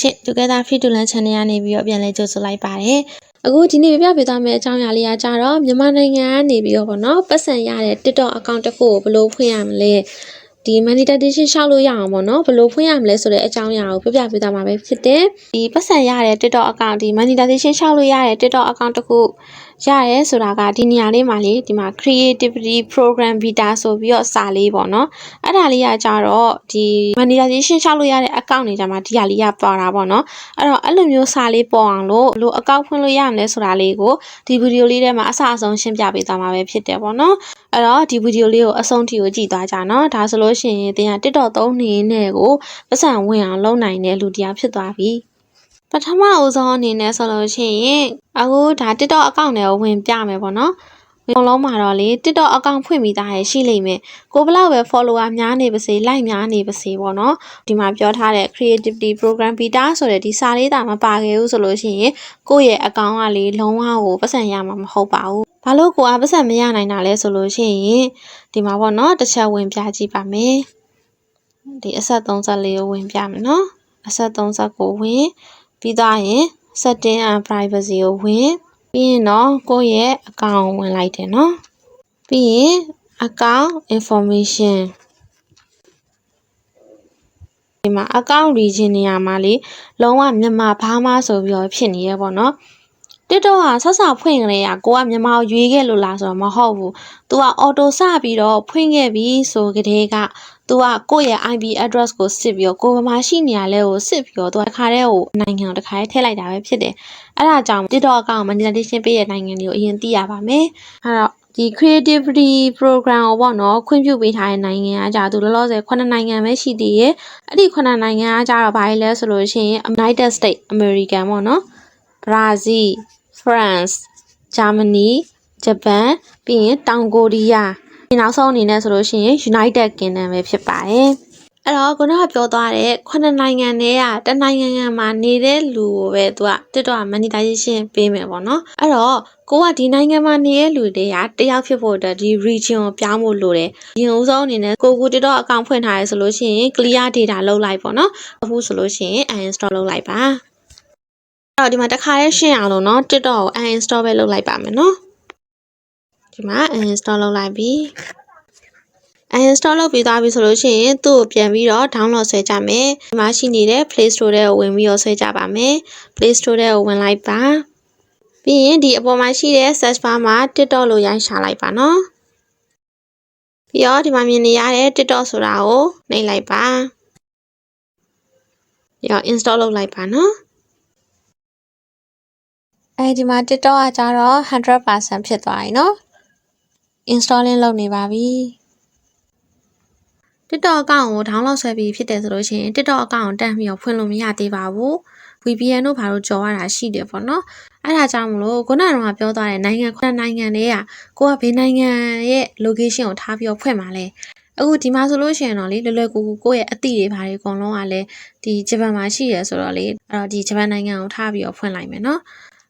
ရှင် Together Free to Learn Channel ကနေပြီးတော့ပြန်လဲကြိုဆိုလိုက်ပါတယ်အခုဒီနေ့ပြပြပေးသွားမယ့်အကြောင်းအရာလေးကကြတော့မြန်မာနိုင်ငံကနေပြီးတော့ဗောနော်ပတ်စံရတဲ့ TikTok account တစ်ခုကိုဘယ်လိုဖွင့်ရမလဲဒီ monetization ရှောက်လို့ရအောင်ပေါ့နော်ဘယ်လိုဖွင့်ရမလဲဆိုတဲ့အကြောင်းအရာကိုပြပြပေးသွားမှာပဲဖြစ်တယ်ဒီပတ်စံရတဲ့ TikTok account ဒီ monetization ရှောက်လို့ရတဲ့ TikTok account တစ်ခု ရတယ်ဆိုတာကဒီနေရာလေးမှာလေဒီမှာ creativity program beta ဆိုပြီးတော့စာလေးပေါ့နော်အဲ့ဒါလေးကကြတော့ဒီ monetization ရှောက်လို့ရတဲ့ account တွေကြမှာဒီဟာလေးကပေါ်တာပေါ့နော်အဲ့တော့အဲ့လိုမျိုးစာလေးပေါ်အောင်လို့ဘယ်လို account ဖွင့်လို့ရမလဲဆိုတာလေးကိုဒီဗီဒီယိုလေးထဲမှာအစအဆုံးရှင်းပြပေးသွားမှာပဲဖြစ်တယ်ပေါ့နော်အဲ့တော့ဒီဗီဒီယိုလေးကိုအဆုံးထိကိုကြည့်သွားကြနော်ဒါဆိုလို့ရှိရင်တင်က TikTok သုံးနေနဲ့ကိုပတ်စံဝင်အောင်လုပ်နိုင်တဲ့လူတရားဖြစ်သွားပြီ ပထမအဦးဆုံးအနေနဲ့ဆိုလို့ရှိရင်အခုဒါ TikTok account တွေကိုဝင်ပြမယ်ပေါ့နော်အကုန်လုံးမှာတော့လေ TikTok account ဖွင့်ပြီးသားရရှိလိမ့်မယ်ကိုဘလောက်ပဲ follower များနေပါစေ like များနေပါစေပေါ့နော်ဒီမှာပြောထားတဲ့ creativity program beta ဆိုတဲ့ဒီစာလေးတာမပါခဲ့ဘူးဆိုလို့ရှိရင်ကိုယ့်ရဲ့ account ကလေလုံးဝကိုပတ်စံရမှာမဟုတ်ပါဘူးဘာလို့ကိုအားပတ်စံမရနိုင်တာလဲဆိုလို့ရှိရင်ဒီမှာပေါ့နော်တစ်ချက်ဝင်ပြကြည့်ပါမယ်ဒီအဆက်34ကိုဝင်ပြမယ်နော်အဆက်30ကိုဝင် ပြီးသားရင် setting and privacy ကိုဝင်ပြီးရင်တော့ကိုယ့်ရဲ့ account ဝင်လိုက်တယ်နော်ပြီးရင် account information ဒီမှာ account region နေရာမှာလေလုံးဝမြန်မာဘာမှဆိုပြီးတော့ဖြစ်နေရပေါ့နော် TikTok ကဆက်စဖွင့်ကလေးကကိုကမြန်မာကိုရွေးခဲ့လို့လားဆိုတော့မဟုတ်ဘူး။ तू က auto စပြီးတော့ဖွင့်ခဲ့ပြီဆိုကြတဲ့က तू ကကိုယ့်ရဲ့ IP address ကိုစစ်ပြီးတော့ကိုယ်ဘာမှရှိနေရလဲကိုစစ်ပြီးတော့ तू တစ်ခါတည်းကိုနိုင်ငံကိုတစ်ခါတည်းထည့်လိုက်တာပဲဖြစ်တယ်။အဲ့ဒါကြောင့် TikTok အကောင့် monetization ပေးတဲ့နိုင်ငံတွေကိုအရင်သိရပါမယ်။အဲ့တော့ဒီ creativity program ကိုပေါ့နော်ခွင့်ပြုပေးထားတဲ့နိုင်ငံကကြာသူလောလောဆယ်9နိုင်ငံပဲရှိသေးရဲ့အဲ့ဒီ9နိုင်ငံကကြာတော့ဘာလဲဆိုလို့ရှိရင် United States American ပေါ့နော် Brazil France Germany Japan ပြီးရင်တောင်ကိုရီးယားဒီနောက်ဆုံးအနေနဲ့ဆိုလို့ရှိရင် United Kingdom ပဲဖြစ်ပါတယ်အဲ့တော့ခုနကပြောသွားတဲ့ခုနှစ်နိုင်ငံထဲကတနိုင်ငံငံမှာနေတဲ့လူကိုပဲသူက TikTok monetization ပေးမယ်ပေါ့နော်အဲ့တော့ကိုကဒီနိုင်ငံမှာနေတဲ့လူတွေကတယောက်ဖြစ်ဖို့အတွက်ဒီ region ကိုပြောင်းဖို့လိုတယ်။ရင်ဦးဆုံးအနေနဲ့ကိုကို TikTok account ဖွင့်ထားရဲဆိုလို့ရှိရင် clear data လုပ်လိုက်ပေါ့နော်။အခုဆိုလို့ရှိရင် uninstall လုပ်လိုက်ပါ။အဲ့ တော့ဒီမှာတစ်ခါလေးရှင်းအောင်လို့နော် TikTok ကို uninstall ပဲလုပ်လိုက်ပါမယ်နော်ဒီမှာ uninstall လုပ်လိုက်ပြီ uninstall လုပ်ပြီးသွားပြီဆိုလို့ရှိရင်သူ့ကိုပြန်ပြီးတော့ download ဆွဲကြမယ်ဒီမှာရှိနေတဲ့ Play Store ထဲကိုဝင်ပြီးတော့ဆွဲကြပါမယ် Play Store ထဲကိုဝင်လိုက်ပါပြီးရင်ဒီအပေါ်မှာရှိတဲ့ search bar မှာ TikTok လို့ရိုက်ရှာလိုက်ပါနော်ပြီးတော့ဒီမှာမြင်နေရတဲ့ TikTok ဆိုတာကိုနှိပ်လိုက်ပါပြီးတော့ install လုပ်လိုက်ပါနော် အဲဒီမှာ TikTok ကကြတော့100%ဖြစ်သွားပြီနော် installing လုပ်နေပါပြီ TikTok account ကို download ဆွဲပြီးဖြစ်တယ်ဆိုလို့ရှိရင် TikTok account ကိုတက်ပြီးတော့ဖွင့်လို့မရသေးပါဘူး VPN တို့ဘာလို့ကြော်ရတာရှိတယ်ပေါ့နော်အဲ့ဒါကြောင့်မလို့ခုနကတော့ပြောသွားတဲ့နိုင်ငံခုနနိုင်ငံတွေကကိုကဘယ်နိုင်ငံရဲ့ location ကိုထားပြီးတော့ဖွင့်ပါလဲအခုဒီမှာဆိုလို့ရှိရင်တော့လေလွယ်လွယ်ကူကူကိုယ့်ရဲ့အသည့်တွေဘာတွေအကုန်လုံးကလည်းဒီဂျပန်မှာရှိရဆိုတော့လေအဲ့တော့ဒီဂျပန်နိုင်ငံကိုထားပြီးတော့ဖွင့်လိုက်မယ်နော်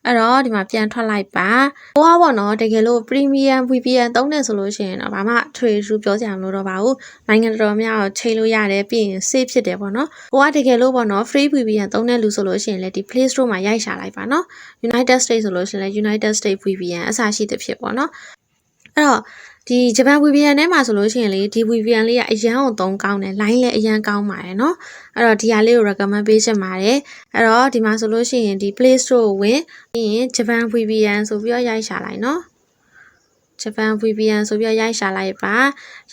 အဲ့တော့ဒီမှာပြန်ထွက်လိုက်ပါဟိုကပေါ့နော်တကယ်လို့ premium VPN သုံးနေဆိုလို့ရှိရင်တော့ဘာမှ trade ရူပြောစရာမလိုတော့ပါဘူးနိုင်ငံတော်တော်များတော့ချိန်လို့ရတယ်ပြီးရင် safe ဖြစ်တယ်ပေါ့နော်ဟိုကတကယ်လို့ပေါ့နော် free VPN သုံးတဲ့လူဆိုလို့ရှိရင်လည်းဒီ Play Store မှာရိုက်ရှာလိုက်ပါနော် United States ဆိုလို့ရှိရင်လည်း United States VPN အစားရှိတဲ့ဖြစ်ပေါ့နော်အဲ့တော့ ဒီဂျပန် VPN ထဲမှာဆိုလို့ရှိရင်လေဒီ VPN လေးကအရန်ကိုသုံးကောင်းတယ် line လည်းအရန်ကောင်းပါတယ်เนาะအဲ့တော့ဒီဟာလေးကို recommend ပေးချင်ပါတယ်အဲ့တော့ဒီမှာဆိုလို့ရှိရင်ဒီ Play Store ကိုဝင်ပြီးရင်ဂျပန် VPN ဆိုပြီးတော့ရိုက်ရှာလိုက်เนาะဂျပန် VPN ဆိုပြီးတော့ရိုက်ရှာလိုက်ပါ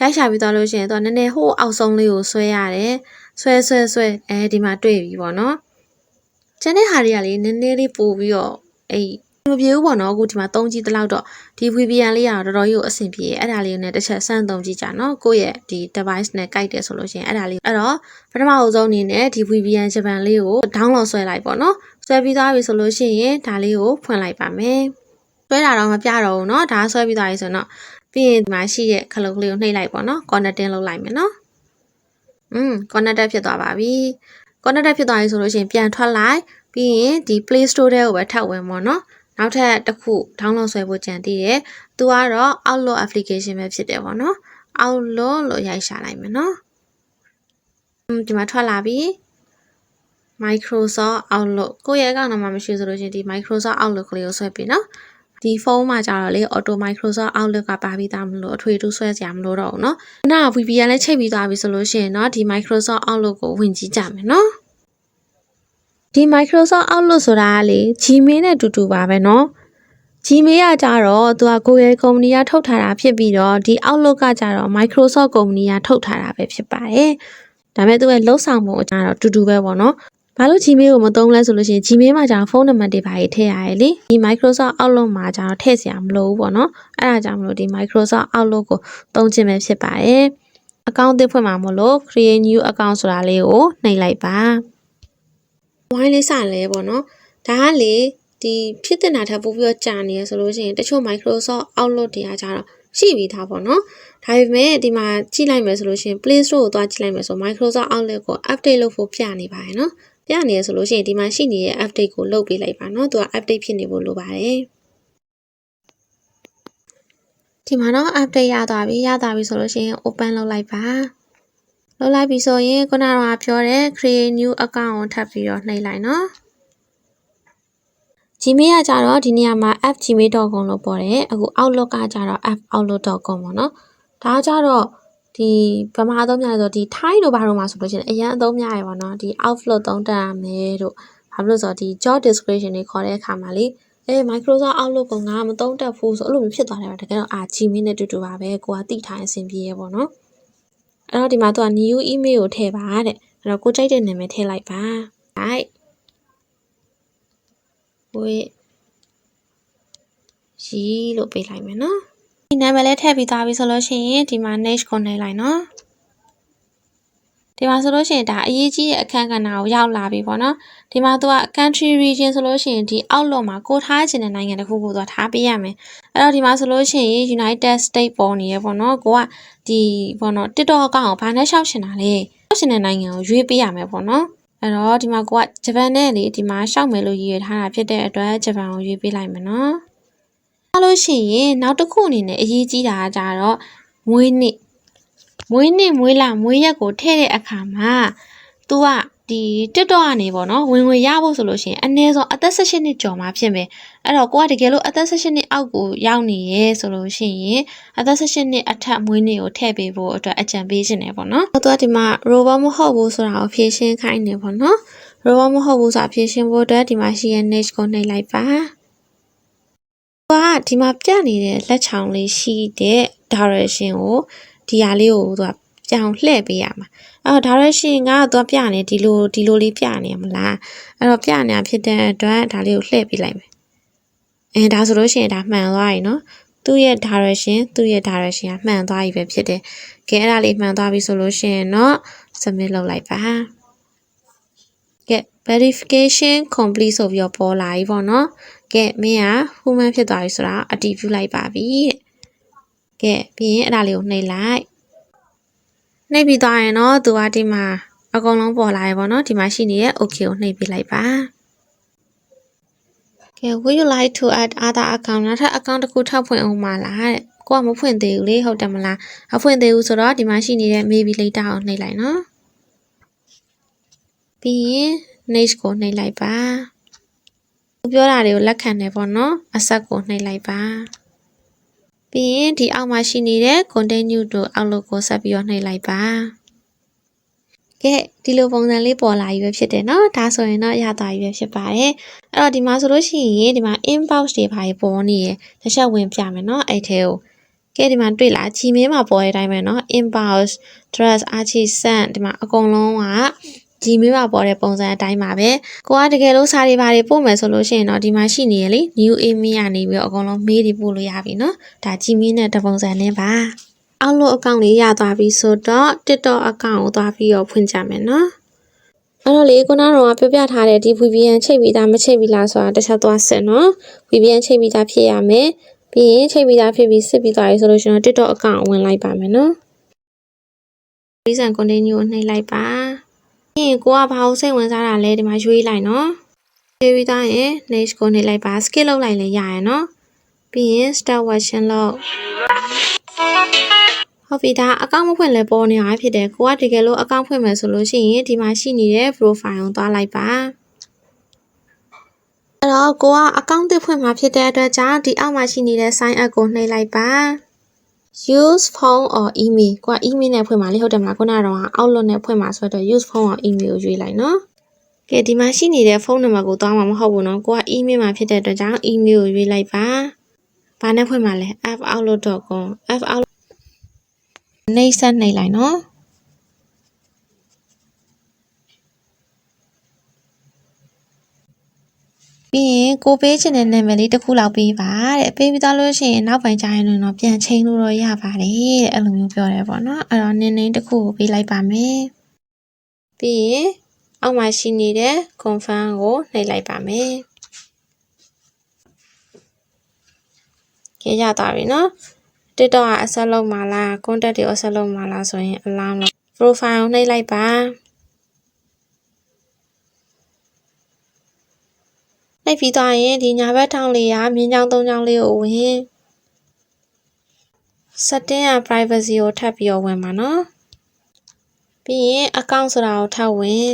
ရိုက်ရှာပြီးတော့လို့ရှိရင်တော့နည်းနည်းဟိုးအောက်ဆုံးလေးကိုဆွဲရတယ်ဆွဲဆွဲဆွဲအဲဒီမှာတွေ့ပြီပေါ့နော်ကျန်တဲ့ဟာတွေကလေနည်းနည်းလေးပို့ပြီးတော့အဲ့ မပြေဘူးပေါ့နော်အခုဒီမှာသုံးကြည့်တလောက်တော့ဒီ VPN လေးကတော့တော်တော်ကြီးကိုအဆင်ပြေအဲ့ဒါလေးနဲ့တစ်ချက်ဆန်းသုံးကြည့်ကြနော်ကိုယ့်ရဲ့ဒီ device နဲ့ကိုက်တယ်ဆိုလို့ရှိရင်အဲ့ဒါလေးအဲ့တော့ပထမအဆုံးအနေနဲ့ဒီ VPN ဂျပန်လေးကို download ဆွဲလိုက်ပေါ့နော်ဆွဲပြီးသားပြီဆိုလို့ရှိရင်ဒါလေးကိုဖွင့်လိုက်ပါမယ်ဆွဲတာတော့မပြတော့ဘူးเนาะဒါဆွဲပြီးသားပြီဆိုတော့ပြီးရင်ဒီမှာရှိတဲ့ခလုတ်ကလေးကိုနှိပ်လိုက်ပေါ့နော် connecting လုပ်လိုက်မယ်နော်อืม connected ဖြစ်သွားပါပြီ connected ဖြစ်သွားပြီဆိုလို့ရှိရင်ပြန်ထွက်လိုက်ပြီးရင်ဒီ Play Store ထဲကိုပဲထပ်ဝင်ပေါ့နော် နောက်ထပ်တစ်ခု download ဆွဲဖို့ကြံသေးတယ်။သူကတော့ Outlook application ပဲဖြစ်တယ်ပေါ့နော်။ Outlook လို့ရိုက်ရှာလိုက်မယ်နော်။ဒီမှာထွက်လာပြီ Microsoft Outlook ကိုယ့်ရဲ့အကောင့်တော့မှမရှိဆိုလို့ရှိရင်ဒီ Microsoft Outlook ကလေးကိုဆွဲပြီးနော်ဒီဖုန်းမှာကြတော့လေ Auto Microsoft Outlook ကပါပြီးသားမလို့အထွေတူးဆွဲစရာမလိုတော့ဘူးเนาะ။နောက် VPN လည်းချိန်ပြီးသွားပြီဆိုလို့ရှိရင်เนาะဒီ Microsoft Outlook ကိုဝင်ကြည့်ကြမယ်เนาะ။ ဒီ Microsoft Outlook ဆိုတာကလေ Gmail နဲ့တူတူပါပဲเนาะ။ Gmail ကကြတော့သူက Google ကုမ္ပဏီကထုတ်ထားတာဖြစ်ပြီးတော့ဒီ Outlook ကကြတော့ Microsoft ကုမ္ပဏီကထုတ်ထားတာပဲဖြစ်ပါတယ်။ဒါပေမဲ့သူရဲ့လုံဆောင်ပုံအကြတော့တူတူပဲပေါ့နော်။ဘာလို့ Gmail ကိုမသုံးလဲဆိုလို့ရှိရင် Gmail မှာကျတော့ဖုန်းနံပါတ်တွေပါရေးထည့်ရတယ်လေဒီ Microsoft Outlook မှာကျတော့ထည့်စရာမလိုဘူးပေါ့နော်အဲ့ဒါကြောင့်မလို့ဒီ Microsoft Outlook ကိုသုံးခြင်းပဲဖြစ်ပါတယ်အကောင့်သစ်ဖွင့်မှာမို့လို့ create new account ဆိုတာလေးကိုနှိပ်လိုက်ပါ ဝိုင်းလေးစလဲပေါ့နော်ဒါကလေဒီဖြစ်တင်တာထပ်ပို့ပြီးတော့ကြာနေရဆိုလို့ရှိရင်တချို့ Microsoft Outlook တွေကကျတော့ရှိပြီးသားပေါ့နော်ဒါပေမဲ့ဒီမှာကြည့်လိုက်မယ်ဆိုလို့ရှိရင် Play Store ကိုသွားကြည့်လိုက်မယ်ဆို Microsoft Outlook ကို update လုပ်ဖို့ပြနေပါတယ်နော်ပြနေရဆိုလို့ရှိရင်ဒီမှာရှိနေတဲ့ update ကိုလုပ်ပေးလိုက်ပါနော်သူက update ဖြစ်နေဖို့လိုပါတယ်ဒီမှာတော့ update ရသွားပြီရသွားပြီဆိုလို့ရှိရင် open လုပ်လိုက်ပါ လုပ်လိုက်ပြီဆိုရင်ခုနကပြောတဲ့ create new account ကိုထပ်ပြီးတော့နှိပ်လိုက်နော် Gmail ကကြတော့ဒီနေရာမှာ fgmail.com လို့ပေါ်တယ်အခု Outlook ကကြတော့ foutlook.com ပေါ့နော်ဒါကကြတော့ဒီဗမာအသုံးများဆိုဒီ Thai တို့ဘာလို့မှဆိုလို့ရှိရင်အရင်အသုံးများရပါတော့ဒီ Outlook သုံးတတ်ရမယ်တို့ဘာလို့လဲဆိုတော့ဒီ job description တွေခေါ်တဲ့အခါမှာလေအဲ Microsoft Outlook ကငါမသုံးတတ်ဘူးဆိုအဲ့လိုမျိုးဖြစ်သွားတယ်ပါတကယ်တော့အာ Gmail နဲ့တူတူပါပဲကိုကတိထားအဆင်ပြေရပေါ့နော် အဲ့တော့ဒီမှာသူက new email ကိုထည့်ပါတဲ့အဲ့တော့ကိုကြိုက်တဲ့နာမည်ထည့်လိုက်ပါ right ဝေးရီလို့ပေးလိုက်မယ်နော်ဒီနာမည်လေးထည့်ပြီးသားပြီဆိုလို့ရှိရင်ဒီမှာ next ကိုနှိပ်လိုက်နော် ဒီမှာဆိုလို့ရှိရင်ဒါအရေးကြီးတဲ့အခန်းကဏ္ဍကိုရောက်လာပြီပေါ့နော်ဒီမှာသူက country region ဆိုလို့ရှိရင်ဒီ outlook မှာကိုထားခြင်းတဲ့နိုင်ငံတစ်ခုကိုသူကထားပေးရမယ်အဲ့တော့ဒီမှာဆိုလို့ရှိရင် United States ပေါ်နေရပေါ့နော်ကိုကဒီပေါ့နော် TikTok အကောင့်ကိုဘာနဲ့ရှောက်ရှင်တာလဲရှောက်ရှင်တဲ့နိုင်ငံကိုရွေးပေးရမယ်ပေါ့နော်အဲ့တော့ဒီမှာကိုကဂျပန်နဲ့လေဒီမှာရှောက်မယ်လို့ရည်ရွယ်ထားတာဖြစ်တဲ့အတွက်ဂျပန်ကိုရွေးပေးလိုက်မယ်နော်အဲ့လို့ရှိရင်နောက်တစ်ခုအနေနဲ့အရေးကြီးတာကကြတော့မွေးနေ့ မွေးနေ့မွေးလမွေးရက်ကိုထည့်တဲ့အခါမှာ तू ကဒီ TikTok ကနေပေါ့နော်ဝင်ငွေရဖို့ဆိုလို့ရှိရင်အနည်းဆုံးအသက်18နှစ်ကျော်မှဖြစ်မယ်အဲ့တော့ကိုကတကယ်လို့အသက်18နှစ်အောက်ကိုရောက်နေရဲဆိုလို့ရှိရင်အသက်18နှစ်အထက်မွေးနေ့ကိုထည့်ပေးဖို့အတွက်အကြံပေးခြင်းတယ်ပေါ့နော်။သူကဒီမှာ robot မဟုတ်ဘူးဆိုတာကိုဖြည့်ရှင်းခိုင်းနေပေါ့နော်။ robot မဟုတ်ဘူးဆိုတာဖြည့်ရှင်းဖို့အတွက်ဒီမှာရှိရဲ့ niche ကိုနှိပ်လိုက်ပါ။သူကဒီမှာပြနေတဲ့လက်ချောင်လေးရှိတဲ့ direction ကို ဒီဟာလေးကိုသူကပြောင်းလှည့်ပေးရမှာအဲ့တော့ direction ကသူကပြနေဒီလိုဒီလိုလေးပြနေမလားအဲ့တော့ပြနေတာဖြစ်တဲ့အတွက်ဒါလေးကိုလှည့်ပေးလိုက်မယ်အဲဒါဆိုလို့ရှိရင်ဒါမှန်သွားပြီနော်သူ့ရဲ့ direction သူ့ရဲ့ direction ကမှန်သွားပြီပဲဖြစ်တယ်ကဲအဲ့ဒါလေးမှန်သွားပြီဆိုလို့ရှိရင်တော့ submit လုပ်လိုက်ပါကဲ verification complete ဆိုပြီးတော့ပေါ်လာပြီပေါ့နော်ကဲမင်းက human ဖြစ်သွားပြီဆိုတာအတည်ပြုလိုက်ပါပြီတဲ့ ကဲပြီးရင်အဲ့ဒါလေးကိုနှိပ်လိုက်နှိပ်ပြီးသွားရင်တော့သူကဒီမှာအကုန်လုံးပေါ်လာရေပေါ့နော်ဒီမှာရှိနေတဲ့ okay ကိုနှိပ်ပေးလိုက်ပါကဲ would you like to add other account နောက်ထပ် account တစ်ခုထပ်ဖွင့်အောင်မလားတဲ့ကိုကမဖွင့်သေးဘူးလေဟုတ်တယ်မလားအဖွင့်သေးဘူးဆိုတော့ဒီမှာရှိနေတဲ့ maybe later ကိုနှိပ်လိုက်နော်ပြီးရင် next ကိုနှိပ်လိုက်ပါပြောတာတွေကိုလက်ခံတယ်ပေါ့နော်အဆက်ကိုနှိပ်လိုက်ပါ ပြီးရင်ဒီအောက်မှာရှိနေတဲ့ continue to outlook ကိုဆက်ပြီးတော့နှိပ်လိုက်ပါကဲဒီလိုပုံစံလေးပေါ်လာပြီပဲဖြစ်တယ်เนาะဒါဆိုရင်တော့ရတာပြီပဲဖြစ်ပါတယ်အဲ့တော့ဒီမှာဆိုလို့ရှိရင်ဒီမှာ inbox တွေပါပေါ်နေရတစ်ချက်ဝင်ပြမယ်เนาะအဲ့ထဲကိုကဲဒီမှာတွေ့လား Gmail မှာပေါ်တဲ့အတိုင်းပဲเนาะ inbox dress archie send ဒီမှာအကုန်လုံးက Gmail မှာပေါ်တဲ့ပုံစံအတိုင်းပါပဲကိုကတကယ်လို့စာတွေဘာတွေပို့မယ်ဆိုလို့ရှိရင်တော့ဒီမှာရှိနေရလေ new email ကနေပြီးတော့အကုန်လုံး mail တွေပို့လို့ရပြီเนาะဒါ Gmail နဲ့တပုံစံလင်းပါ Outlook account လေးရသွားပြီဆိုတော့ TikTok account ကိုသွားပြီးတော့ဖွင့်ကြမယ်နော်အဲ့တော့လေခုနကတော့ပြောပြထားတဲ့ဒီ VPN ချိန်ပြီးသားမချိန်ပြီးလားဆိုတာတစ်ချက်သွားစစ်နော် VPN ချိန်ပြီးသားဖြစ်ရမယ်ပြီးရင်ချိန်ပြီးသားဖြစ်ပြီးစစ်ပြီးသွားပြီဆိုလို့ရှိရင် TikTok account ဝင်လိုက်ပါမယ်နော် Reason continue ကိုနှိပ်လိုက်ပါပြီး ရင်ကိုကဘာလို့စိတ်ဝင်စားတာလဲဒီမှာရွေးလိုက်နော်ရွေးပြီးသားရင် next ကိုနှိပ်လိုက်ပါ skip လုပ်လိုက်လည်းရရယ်နော်ပြီးရင် start watching လို့ဟုတ်ပြီဒါအကောင့်မဖွင့်လဲပေါ်နေတာဖြစ်တယ်ကိုကတကယ်လို့အကောင့်ဖွင့်မယ်ဆိုလို့ရှိရင်ဒီမှာရှိနေတဲ့ profile ကိုသွားလိုက်ပါအဲ့တော့ကိုကအကောင့်တစ်ဖွင့်မှာဖြစ်တဲ့အတွက်ကြောင့်ဒီအောက်မှာရှိနေတဲ့ sign up ကိုနှိပ်လိုက်ပါ use phone or email ကိုက email နဲ့ဖွင့်မှာလေဟုတ်တယ်မလားခုနကတော့ outlook နဲ့ဖွင့်မှာဆိုတော့ use phone or email ကိုရွေးလိုက်နော်ကဲဒီမှာရှိနေတဲ့ဖုန်းနံပါတ်ကိုတောင်းမှာမဟုတ်ဘူးเนาะကိုက email မှာဖြစ်တဲ့အတွက်ကြောင့် email ကိုရွေးလိုက်ပါဘာနဲ့ဖွင့်မှာလဲ foutlook.com f outlook နှိပ်ဆက်နှိပ်လိုက်နော် ပြီးရင်ကိုပေးချင်တဲ့နာမည်လေးတစ်ခုလောက်ပေးပါတဲ့ပေးပြီးသားလို့ရှိရင်နောက်ပိုင်းကျရင်တော့ပြန်ချိန်လို့တော့ရပါတယ်တဲ့အဲ့လိုမျိုးပြောတယ်ပေါ့နော်အဲ့တော့နင်းနင်းတစ်ခုကိုပေးလိုက်ပါမယ်ပြီးရင်အောက်မှာရှိနေတဲ့ confirm ကိုနှိပ်လိုက်ပါမယ်ကြည့်ရတာပြီနော် TikTok ကအဆက်လုံးမှာလား contact တွေအဆက်လုံးမှာလားဆိုရင် alarm လို့ profile ကိုနှိပ်လိုက်ပါ နှိပ်ပြီးသွားရင်ဒီညာဘက်ထောင်းလေးကမြင်းချောင်းသုံးချောင်းလေးကိုဝင် setting က privacy ကိုထပ်ပြီးတော့ဝင်ပါနော်ပြီးရင် account ဆိုတာကိုထပ်ဝင်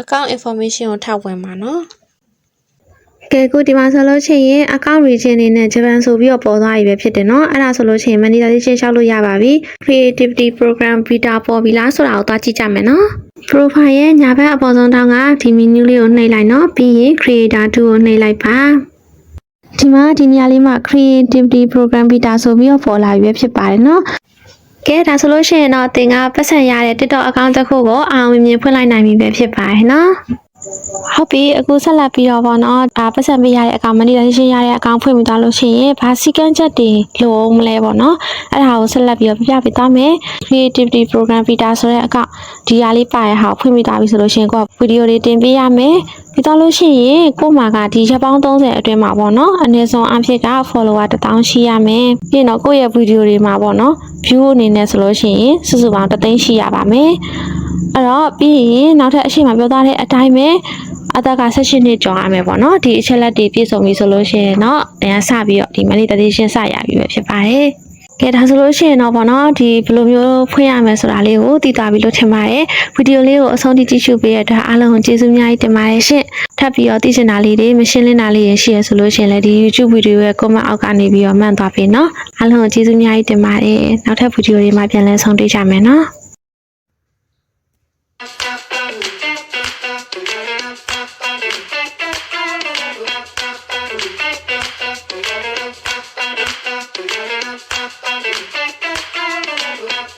account information ကိုထပ်ဝင်ပါနော်ကဲခုဒီမှာဆိုလို့ရှိရင် account region နေနဲ့ Japan ဆိုပြီးတော့ပေါ်သွားပြီပဲဖြစ်တယ်เนาะအဲ့ဒါဆိုလို့ရှိရင် monetization ရှောက်လို့ရပါပြီ creativity program beta ပေါ်ပြီလားဆိုတာကိုသွားကြည့်ကြမယ်เนาะ profile ရဲ့ညာဘက်အပေါ်ဆုံးတောင်းကဒီ menu လေးကိုနှိပ်လိုက်နော်ပြီးရင် creator 2ကိုနှိပ်လိုက်ပါဒီမှာဒီနေရာလေးမှာ creativity program beta ဆိုပြီးတော့ပေါ်လာရွေးဖြစ်ပါတယ်နော်ကဲဒါဆိုလို့ရှိရင်တော့သင်ကပတ်စံရတဲ့ TikTok account တစ်ခုကိုအောင်မြင်ဖွင့်လိုက်နိုင်ပြီပဲဖြစ်ပါတယ်နော် ဟုတ်ပြီအခုဆက်လက်ပြီးတော့ဗောနော်ဒါပတ်စံပေးရတဲ့အကောင်မနီတိုင်းရှင်းရတဲ့အကောင်ဖွင့်ပြီးသွားလို့ရှိရင်ဘာစီကန်းချက်တွေလိုအောင်မလဲဗောနော်အဲ့ဒါကိုဆက်လက်ပြီးတော့ပြပြပေးသွားမယ် creativity program beta ဆိုတဲ့အကောင်ဒီဟာလေးပါရဟာဖွင့်ပြီးသွားပြီဆိုလို့ရှိရင်ကိုကဗီဒီယိုတွေတင်ပေးရမယ် ပြီးတော့လို့ရှိရင်ကို့မှာကဒီရက်ပေါင်း30အတွင်းမှာဗောနော်အနည်းဆုံးအဖြစ်က follower 1000ရှိရမယ်ပြီးတော့ကိုယ့်ရဲ့ဗီဒီယိုတွေမှာဗောနော် view အနေနဲ့ဆိုလို့ရှိရင်စုစုပေါင်း3သိန်းရှိရပါမယ်အဲ့တော့ပြီးရင်နောက်ထပ်အရှိမပြောသားတဲ့အတိုင်းပဲအသက်က16နှစ်ကျော်ရမယ်ပေါ့နော်ဒီအချက်လက်တွေပြည့်စုံပြီဆိုလို့ရှိရင်တော့တရားစပြီးတော့ဒီ monetization စရပြီပဲဖြစ်ပါတယ် ကဲဒါဆိုလို့ရှိရင်တော့ဗောနော်ဒီဘယ်လိုမျိုးဖွင့်ရမယ်ဆိုတာလေးကိုသိသွားပြီလို့ထင်ပါတယ်ဗီဒီယိုလေးကိုအဆုံးထိကြည့်ရှုပေးရတဲ့အတွက်အားလုံးကိုကျေးဇူးများကြီးတင်ပါတယ်ရှင်ထပ်ပြီးတော့သိချင်တာလေးတွေမရှင်းလင်းတာလေးတွေရှိရဆိုလို့ရှိရင်လည်းဒီ YouTube ဗီဒီယိုရဲ့ comment အောက်ကနေပြီးတော့မှန်သွားပြီเนาะအားလုံးကိုကျေးဇူးများကြီးတင်ပါတယ်နောက်ထပ်ဗီဒီယိုတွေမှာပြန်လည်ဆုံတွေ့ကြမယ်เนาะ